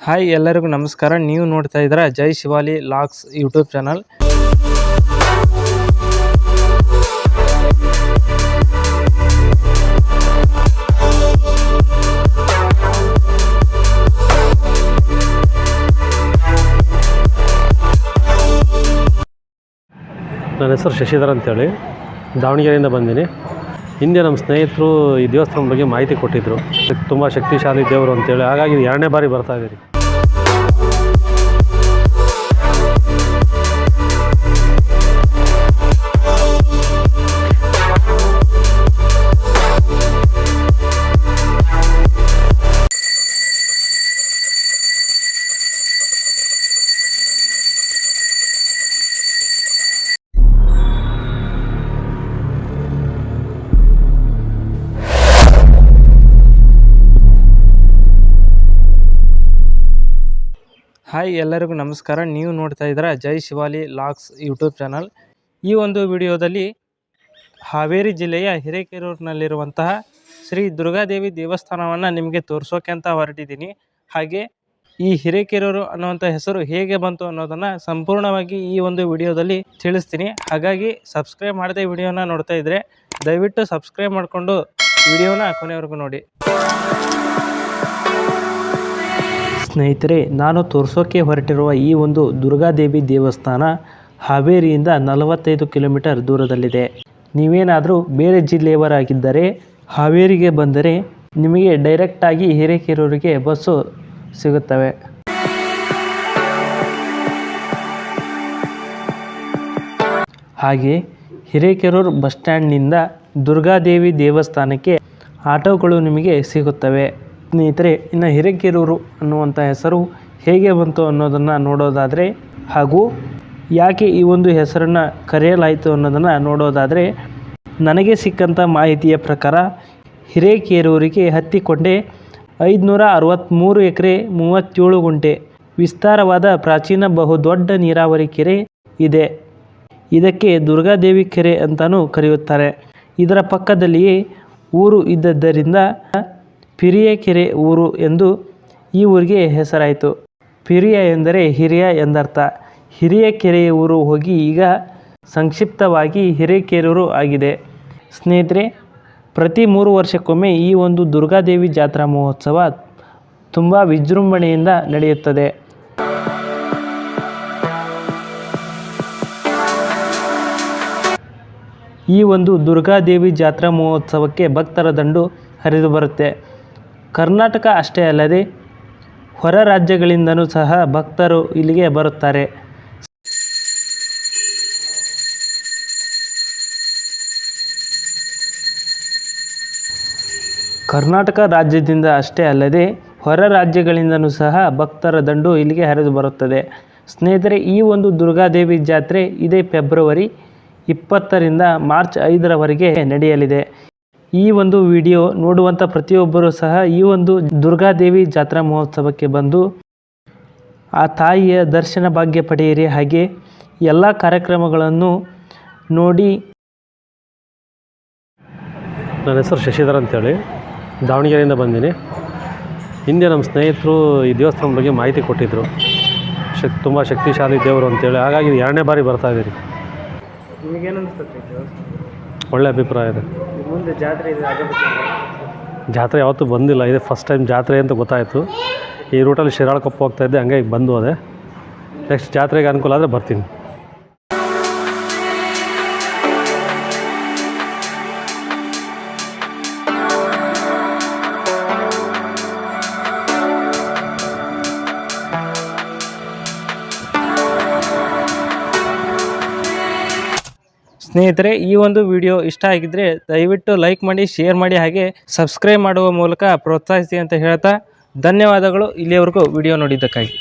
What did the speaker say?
Hi ಎಲ್ಲರಿಗೂ ನಮಸ್ಕಾರ. ನೀವು ನೋಡ್ತಾ ಇದ್ದೀರಾ ಜೈ ಶಿವಾಲಿ ಲಾಕ್ಸ್ ಯೂಟ್ಯೂಬ್ ಚಾನಲ್. ನನ್ನ ಹೆಸರು ಶಶಿಧರ್ ಅಂತೇಳಿ. ದಾವಣಗೆರೆಯಿಂದ ಬಂದೀನಿ. ಹಿಂದೆ ನಮ್ಮ ಸ್ನೇಹಿತರು ಈ ದೇವಸ್ಥಾನದ ಬಗ್ಗೆ ಮಾಹಿತಿ ಕೊಟ್ಟಿದ್ದರು ತುಂಬ ಶಕ್ತಿಶಾಲಿ ದೇವರು ಅಂತೇಳಿ. ಹಾಗಾಗಿ ಎರಡನೇ ಬಾರಿ ಬರ್ತಾ ಇದ್ದೀರಿ Thank you. ಹಾಯ್ ಎಲ್ಲರಿಗೂ ನಮಸ್ಕಾರ. ನೀವು ನೋಡ್ತಾ ಇದ್ದೀರಾ ಜೈ ಶಿವಾಲಿ ಲಾಕ್ಸ್ ಯೂಟ್ಯೂಬ್ ಚಾನಲ್. ಈ ಒಂದು ವಿಡಿಯೋದಲ್ಲಿ ಹಾವೇರಿ ಜಿಲ್ಲೆಯ ಹಿರೇಕೆರೂರಿನಲ್ಲಿರುವಂತಹ ಶ್ರೀ ದುರ್ಗಾದೇವಿ ದೇವಸ್ಥಾನವನ್ನು ನಿಮಗೆ ತೋರಿಸೋಕೆ ಅಂತ ಹೊರಟಿದ್ದೀನಿ. ಹಾಗೆ ಈ ಹಿರೇಕೆರೂರು ಅನ್ನುವಂಥ ಹೆಸರು ಹೇಗೆ ಬಂತು ಅನ್ನೋದನ್ನು ಸಂಪೂರ್ಣವಾಗಿ ಈ ಒಂದು ವಿಡಿಯೋದಲ್ಲಿ ತಿಳಿಸ್ತೀನಿ. ಹಾಗಾಗಿ ಸಬ್ಸ್ಕ್ರೈಬ್ ಮಾಡದೆ ವಿಡಿಯೋನ ನೋಡ್ತಾ ಇದ್ದರೆ ದಯವಿಟ್ಟು ಸಬ್ಸ್ಕ್ರೈಬ್ ಮಾಡಿಕೊಂಡು ವಿಡಿಯೋನ ಕೊನೆವರೆಗೂ ನೋಡಿ. ಸ್ನೇಹಿತರೆ, ನಾನು ತೋರಿಸೋಕೆ ಹೊರಟಿರುವ ಈ ಒಂದು ದುರ್ಗಾದೇವಿ ದೇವಸ್ಥಾನ ಹಾವೇರಿಯಿಂದ ನಲವತ್ತೈದು ಕಿಲೋಮೀಟರ್ ದೂರದಲ್ಲಿದೆ. ನೀವೇನಾದರೂ ಬೇರೆ ಜಿಲ್ಲೆಯವರಾಗಿದ್ದರೆ, ಹಾವೇರಿಗೆ ಬಂದರೆ ನಿಮಗೆ ಡೈರೆಕ್ಟಾಗಿ ಹಿರೇಕೆರೂರಿಗೆ ಬಸ್ಸು ಸಿಗುತ್ತವೆ. ಹಾಗೆ ಹಿರೇಕೆರೂರು ಬಸ್ ಸ್ಟ್ಯಾಂಡ್ನಿಂದ ದುರ್ಗಾದೇವಿ ದೇವಸ್ಥಾನಕ್ಕೆ ಆಟೋಗಳು ನಿಮಗೆ ಸಿಗುತ್ತವೆ. ಸ್ನೇಹಿತರೆ, ಇನ್ನು ಹಿರೇಕೆರೂರು ಅನ್ನುವಂಥ ಹೆಸರು ಹೇಗೆ ಬಂತು ಅನ್ನೋದನ್ನು ನೋಡೋದಾದರೆ ಹಾಗೂ ಯಾಕೆ ಈ ಒಂದು ಹೆಸರನ್ನು ಕರೆಯಲಾಯಿತು ಅನ್ನೋದನ್ನು ನೋಡೋದಾದರೆ, ನನಗೆ ಸಿಕ್ಕಂಥ ಮಾಹಿತಿಯ ಪ್ರಕಾರ ಹಿರೇಕೆರೂರಿಗೆ ಹತ್ತಿಕೊಂಡೆ ಐದುನೂರ ಅರವತ್ತ್ಮೂರು ಎಕರೆ ಮೂವತ್ತೇಳು ಗುಂಟೆ ವಿಸ್ತಾರವಾದ ಪ್ರಾಚೀನ ಬಹುದೊಡ್ಡ ನೀರಾವರಿ ಕೆರೆ ಇದೆ. ಇದಕ್ಕೆ ದುರ್ಗಾದೇವಿ ಕೆರೆ ಅಂತಲೂ ಕರೆಯುತ್ತಾರೆ. ಇದರ ಪಕ್ಕದಲ್ಲಿಯೇ ಊರು ಇದ್ದದ್ದರಿಂದ ಪಿರಿಯ ಕೆರೆ ಊರು ಎಂದು ಈ ಊರಿಗೆ ಹೆಸರಾಯಿತು. ಪಿರಿಯ ಎಂದರೆ ಹಿರಿಯ ಎಂದರ್ಥ. ಹಿರಿಯ ಕೆರೆಯ ಊರು ಹೋಗಿ ಈಗ ಸಂಕ್ಷಿಪ್ತವಾಗಿ ಹಿರೇಕೆರೂರು ಆಗಿದೆ. ಸ್ನೇಹಿತರೆ, ಪ್ರತಿ ಮೂರು ವರ್ಷಕ್ಕೊಮ್ಮೆ ಈ ಒಂದು ದುರ್ಗಾದೇವಿ ಜಾತ್ರಾ ಮಹೋತ್ಸವ ತುಂಬ ವಿಜೃಂಭಣೆಯಿಂದ ನಡೆಯುತ್ತದೆ. ಈ ಒಂದು ದುರ್ಗಾದೇವಿ ಜಾತ್ರಾ ಮಹೋತ್ಸವಕ್ಕೆ ಭಕ್ತರ ದಂಡು ಹರಿದು ಬರುತ್ತೆ. ಕರ್ನಾಟಕ ಅಷ್ಟೇ ಅಲ್ಲದೆ ಹೊರ ರಾಜ್ಯಗಳಿಂದನೂ ಸಹ ಭಕ್ತರು ಇಲ್ಲಿಗೆ ಬರುತ್ತಾರೆ. ಕರ್ನಾಟಕ ರಾಜ್ಯದಿಂದ ಅಷ್ಟೇ ಅಲ್ಲದೆ ಹೊರ ರಾಜ್ಯಗಳಿಂದನೂ ಸಹ ಭಕ್ತರ ದಂಡು ಇಲ್ಲಿಗೆ ಹರಿದು ಬರುತ್ತದೆ. ಸ್ನೇಹಿತರೆ, ಈ ಒಂದು ದುರ್ಗಾದೇವಿ ಜಾತ್ರೆ ಇದೇ ಫೆಬ್ರವರಿ ಇಪ್ಪತ್ತರಿಂದ ಮಾರ್ಚ್ ಐದರವರೆಗೆ ನಡೆಯಲಿದೆ. ಈ ಒಂದು ವಿಡಿಯೋ ನೋಡುವಂಥ ಪ್ರತಿಯೊಬ್ಬರೂ ಸಹ ಈ ಒಂದು ದುರ್ಗಾದೇವಿ ಜಾತ್ರಾ ಮಹೋತ್ಸವಕ್ಕೆ ಬಂದು ಆ ತಾಯಿಯ ದರ್ಶನ ಭಾಗ್ಯ ಪಡೆಯಿರಿ. ಹಾಗೆ ಎಲ್ಲ ಕಾರ್ಯಕ್ರಮಗಳನ್ನು ನೋಡಿ. ನನ್ನ ಹೆಸರು ಶಶಿಧರ್ ಅಂತೇಳಿ. ದಾವಣಗೆರೆಯಿಂದ ಬಂದೀನಿ. ಹಿಂದೆ ನಮ್ಮ ಸ್ನೇಹಿತರು ಈ ದೇವಸ್ಥಾನದ ಬಗ್ಗೆ ಮಾಹಿತಿ ಕೊಟ್ಟಿದ್ದರು ಶಕ್ ತುಂಬ ಶಕ್ತಿಶಾಲಿ ದೇವರು ಅಂತೇಳಿ. ಹಾಗಾಗಿ ಎರಡನೇ ಬಾರಿ ಬರ್ತಾ ಇದ್ದೀರಿ ನಿಮಗೇನು ಅನಿಸ್ತದೆ ಒಳ್ಳೆ ಅಭಿಪ್ರಾಯ ಇದೆ. ಮುಂದೆ ಜಾತ್ರೆ ಇದೆ ಜಾತ್ರೆ ಯಾವತ್ತೂ ಬಂದಿಲ್ಲ. ಇದೆ ಫಸ್ಟ್ ಟೈಮ್ ಜಾತ್ರೆ ಅಂತ ಗೊತ್ತಾಯಿತು. ಈ ರೂಟಲ್ಲಿ ಶಿರಾಳಕೊಪ್ಪ ಹೋಗ್ತಾ ಇದ್ದೆ ಹಂಗೆ ಈಗ ಬಂದು ಅದೇ ನೆಕ್ಸ್ಟ್ ಜಾತ್ರೆಗೆ ಅನುಕೂಲ ಆದರೆ ಬರ್ತೀನಿ. ಸ್ನೇಹಿತರೆ, ಈ ಒಂದು ವಿಡಿಯೋ ಇಷ್ಟ ಆಗಿದ್ರೆ ದಯವಿಟ್ಟು ಲೈಕ್ ಮಾಡಿ, ಶೇರ್ ಮಾಡಿ ಹಾಗೆ ಸಬ್ಸ್ಕ್ರೈಬ್ ಮಾಡುವ ಮೂಲಕ ಪ್ರೋತ್ಸಾಹಿಸಿ ಅಂತ ಹೇಳ್ತಾ ಧನ್ಯವಾದಗಳು. ಇಲ್ಲಿಯವರೆಗೂ ವಿಡಿಯೋ ನೋಡಿದ್ದಕ್ಕಾಗಿ.